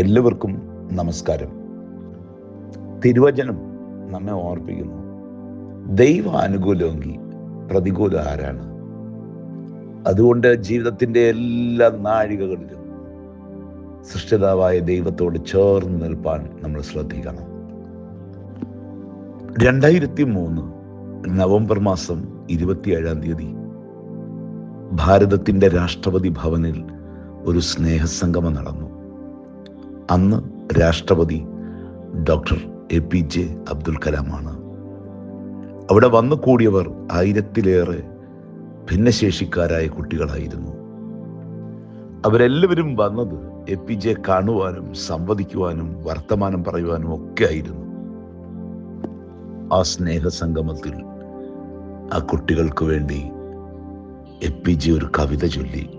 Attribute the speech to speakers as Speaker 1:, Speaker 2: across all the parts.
Speaker 1: എല്ലാവർക്കും നമസ്കാരം. തിരുവചനം നമ്മെ ഓർപ്പിക്കുന്നു. ദൈവ അനുകൂലമെങ്കിൽ പ്രതികൂലം ആരാണ് അതുകൊണ്ട് ജീവിതത്തിന്റെ എല്ലാ നാഴികകളിലും സൃഷ്ടിതാവായ ദൈവത്തോട് ചേർന്ന് നിൽപ്പാൻ നമ്മൾ ശ്രദ്ധിക്കണം. രണ്ടായിരത്തി മൂന്ന് നവംബർ മാസം ഇരുപത്തിയേഴാം തീയതി ഭാരതത്തിന്റെ രാഷ്ട്രപതി ഭവനിൽ ഒരു സ്നേഹസംഗമം നടന്നു. അന്ന് രാഷ്ട്രപതി doctor A P J Abdul കലാമാണ്. അവിടെ വന്നു കൂടിയവർ ആയിരത്തിലേറെ ഭിന്നശേഷിക്കാരായ കുട്ടികളായിരുന്നു. അവരെല്ലാവരും വന്നത് എ പി ജെ കാണുവാനും സംവദിക്കുവാനും വർത്തമാനം പറയുവാനും ഒക്കെ ആയിരുന്നു. ആ സ്നേഹസംഗമത്തിൽ ആ കുട്ടികൾക്ക് വേണ്ടി എ പി ജെ ഒരു കവിത ചൊല്ലി.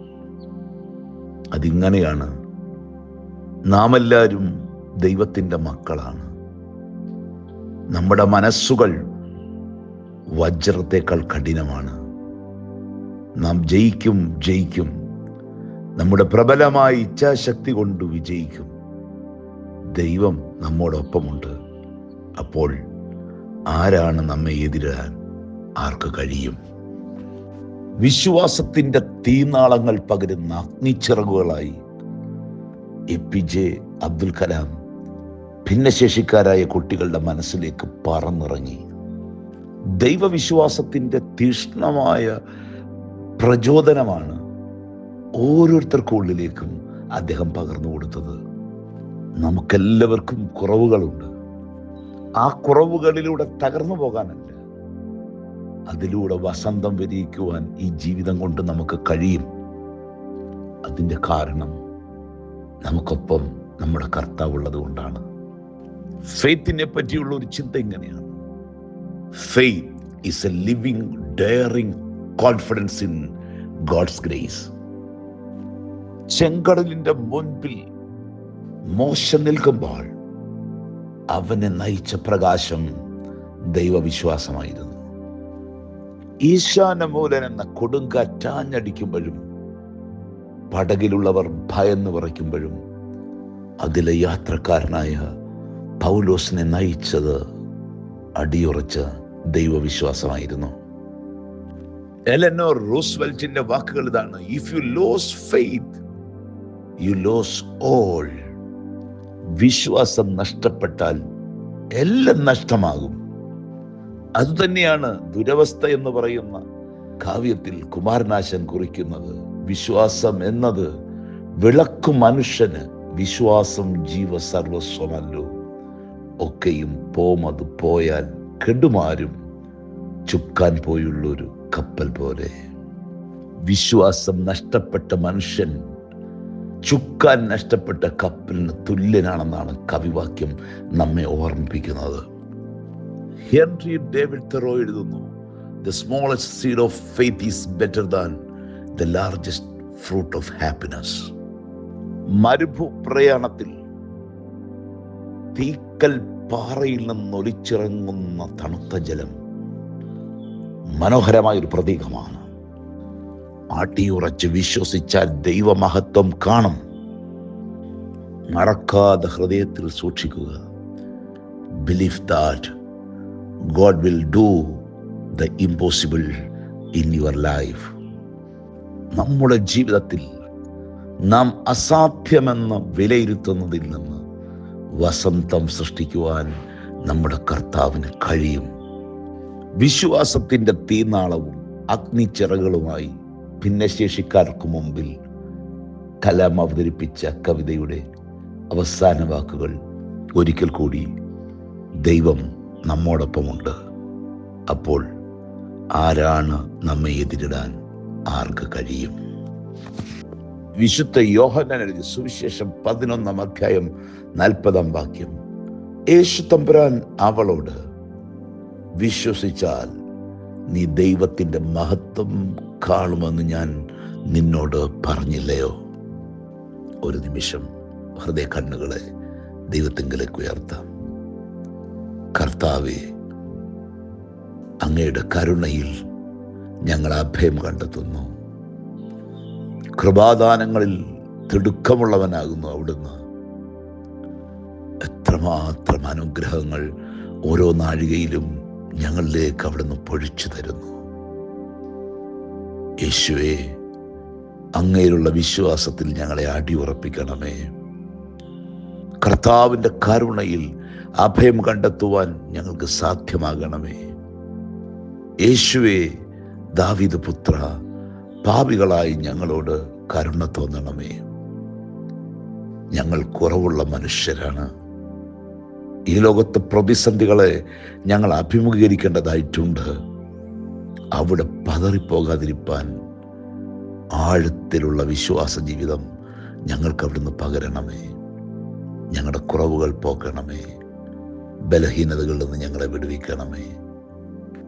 Speaker 1: അതിങ്ങനെയാണ് നാം എല്ലാവരും ദൈവത്തിന്റെ മക്കളാണ്. നമ്മുടെ മനസ്സുകൾ വജ്രത്തേക്കാൾ കഠിനമാണ്. നാം ജയിക്കും ജയിക്കും. നമ്മുടെ പ്രബലമായ ഇച്ഛാശക്തി കൊണ്ട് വിജയിക്കും. ദൈവം നമ്മോടൊപ്പമുണ്ട്. അപ്പോൾ ആരാണ് നമ്മെ എതിരാൻ ആർക്ക് കഴിയും? വിശ്വാസത്തിന്റെ തീനാളങ്ങൾ പകരുന്ന അഗ്നിച്ചിറകുകളായി A P J Abdul Kalam ഭിന്നശേഷിക്കാരായ കുട്ടികളുടെ മനസ്സിലേക്ക് പറന്നിറങ്ങി. ദൈവവിശ്വാസത്തിന്റെ തീഷ്ണമായ പ്രചോദനമാണ് ഓരോരുത്തർക്കും ഉള്ളിലേക്കും അദ്ദേഹം പകർന്നു കൊടുത്തത്. നമുക്കെല്ലാവർക്കും കുറവുകളുണ്ട്. ആ കുറവുകളിലൂടെ തകർന്നു പോകാനല്ല. അതിലൂടെ വസന്തം വിരിയിക്കുവാൻ ഈ ജീവിതം കൊണ്ട് നമുക്ക് കഴിയും. അതിന്റെ കാരണം നമുക്കൊപ്പം നമ്മുടെ കർത്താവ് ഉള്ളത് കൊണ്ടാണ് ഫെയ്ത്തിനെ പറ്റിയുള്ള ഒരു ചിന്ത ഇങ്ങനെയാണ്. Faith is a living daring confidence in God's grace ചെങ്കടലിന്റെ മുൻപിൽ മോശ നിൽക്കുമ്പോൾ അവനെ നയിച്ച പ്രകാശം ദൈവവിശ്വാസമായിരുന്നു. ഈശാനമൂലൻ എന്ന കൊടുങ്കാറ്റാഞ്ഞടിക്കുമ്പോഴും പടകിലുള്ളവർ ഭയന്ന് പറയ്ക്കുമ്പോഴും അതിലെ യാത്രക്കാരനായ പൗലോസിനെ നയിച്ചത് അടിയുറച്ച ദൈവവിശ്വാസമായിരുന്നു. എലനോർ റൂസ്വെൽറ്റിന്റെ വാക്കുകൾ ഇതാണ് if you lose faith you lose all വിശ്വാസം നഷ്ടപ്പെട്ടാൽ എല്ലാം നഷ്ടമാകും. അതുതന്നെയാണ് ദുരവസ്ഥ എന്ന് പറയുന്ന കാവ്യത്തിൽ കുമാരനാശൻ കുറിക്കുന്നത്. വിശ്വാസം എന്നത് വിളക്കു മനുഷ്യന് വിശ്വാസം ജീവ സർവസ്വമല്ലോ ഒക്കെയും പോമത് പോയാൽ കെടുമാരും ചുക്കാൻ പോയുള്ളൊരു കപ്പൽ പോലെ. വിശ്വാസം നഷ്ടപ്പെട്ട മനുഷ്യൻ ചുക്കാൻ നഷ്ടപ്പെട്ട കപ്പലിന് തുല്യനാണെന്നാണ് കവിവാക്യം നമ്മെ ഓർമ്മിപ്പിക്കുന്നത്. ഹെൻറി ഡേവിഡ് തെറോ എഴുതുന്നു the smallest seed of faith is better than the largest fruit of happiness മരുഭു പ്രയാണത്തിൽ തീക്കൽ പാറയിൽ നിന്നൊലിച്ചിറങ്ങുന്ന തണുത്ത ജലം മനോഹരമായ ഒരു പ്രതീകമാണ്. ആട്ടിയുറച്ച് വിശ്വസിച്ചാൽ ദൈവമഹത്വം കാണും. മറക്കാതെ ഹൃദയത്തിൽ സൂക്ഷിക്കുക. Believe that God will do the impossible in your life നമ്മുടെ ജീവിതത്തിൽ നാം അസാധ്യമെന്ന് വിലയിരുത്തുന്നതിൽ നിന്ന് വസന്തം സൃഷ്ടിക്കുവാൻ നമ്മുടെ കർത്താവിന് കഴിയും. വിശ്വാസത്തിന്റെ തീനാളവും അഗ്നിച്ചിറകളുമായി ഭിന്നശേഷിക്കാർക്ക് മുമ്പിൽ കലാം അവതരിപ്പിച്ച കവിതയുടെ അവസാന വാക്കുകൾ ഒരിക്കൽ കൂടി ദൈവം നമ്മോടൊപ്പമുണ്ട്. അപ്പോൾ ആരാണ് നമ്മെ എതിരിടാൻ? ആർക്ക് കഴിയും? വിശുദ്ധ എഴുതിയ സുവിശേഷം പതിനൊന്നാം അധ്യായം നാൽപ്പതാം വാക്യം. യേശു തമ്പുരാൻ അവളോട് വിശ്വസിച്ചാൽ നീ ദൈവത്തിന്റെ മഹത്വം കാണുമെന്ന് ഞാൻ നിന്നോട് പറഞ്ഞില്ലയോ? ഒരു നിമിഷം ഹൃദയ കണ്ണുകളെ ദൈവത്തിങ്കിലേക്ക് ഉയർത്താം. കർത്താവെ അങ്ങയുടെ കരുണയിൽ ഞങ്ങൾ അഭയം കണ്ടെത്തുന്നു. കൃപാദാനങ്ങളിൽ തിടുക്കമുള്ളവനാകുന്നു അവിടുന്ന്. എത്രമാത്രം അനുഗ്രഹങ്ങൾ ഓരോ നാഴികയിലും ഞങ്ങളിലേക്ക് അവിടുന്ന് പൊഴിച്ചു തരുന്നു. യേശുവെ അങ്ങയിലുള്ള വിശ്വാസത്തിൽ ഞങ്ങളെ അടിയുറപ്പിക്കണമേ. കർത്താവിന്റെ കരുണയിൽ അഭയം കണ്ടെത്തുവാൻ ഞങ്ങൾക്ക് സാധ്യമാകണമേ. യേശുവേ ദാവിദ് പുത്ര പാപികളായി ഞങ്ങളോട് കരുണ തോന്നണമേ. ഞങ്ങൾ കുറവുള്ള മനുഷ്യരാണ്. ഈ ലോകത്ത് പ്രതിസന്ധികളെ ഞങ്ങൾ അഭിമുഖീകരിക്കേണ്ടതായിട്ടുണ്ട്. അവിടെ പതറിപ്പോകാതിരിപ്പാൻ ആഴത്തിലുള്ള വിശ്വാസ ജീവിതം ഞങ്ങൾക്ക് അവിടുന്ന് പകരണമേ. ഞങ്ങളുടെ കുറവുകൾ പോക്കണമേ. ബലഹീനതകളിൽ നിന്ന് ഞങ്ങളെ വിടുവിക്കണമേ.